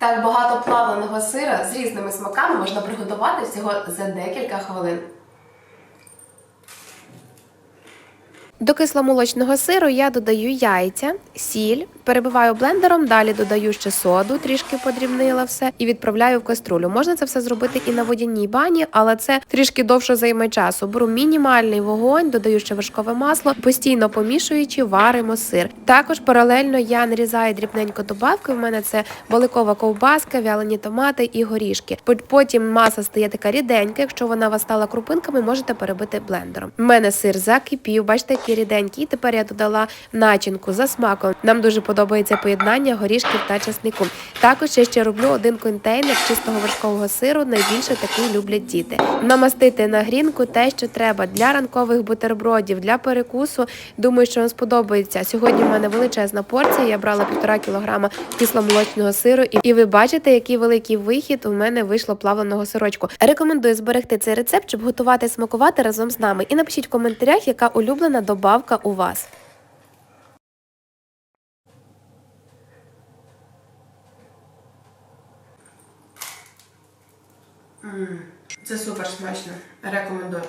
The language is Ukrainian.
Так багато плавленого сира з різними смаками можна приготувати всього за декілька хвилин. До кисломолочного сиру я додаю яйця, сіль, перебиваю блендером, далі додаю ще соду, трішки подрібнила все і відправляю в каструлю. Можна це все зробити і на водяній бані, але це трішки довше займе часу. Беру мінімальний вогонь, додаю ще вершкове масло, постійно помішуючи, варимо сир. Також паралельно я нарізаю дрібненько добавки. У мене це баликова ковбаска, вялені томати і горішки. Потім маса стає така ріденька. Якщо вона вас стала крупинками, можете перебити блендером. У мене сир закипів, бачите, який ріденький. І тепер я додала начинку за смаком. Нам дуже подобається поєднання горішків та чеснику. Також я ще роблю один контейнер чистого вершкового сиру. Найбільше такий люблять діти. Намастити на грінку те, що треба для ранкових бутербродів, для перекусу. Думаю, що вам сподобається. Сьогодні в мене величезна порція. Я брала півтора кілограма кисломолочного сиру, і ви бачите, який великий вихід у мене вийшло плавленого сирочку. Рекомендую зберегти цей рецепт, щоб готувати смакувати разом з нами. І напишіть в коментарях, яка улюблена добавка у вас. Це супер смачно. Рекомендую.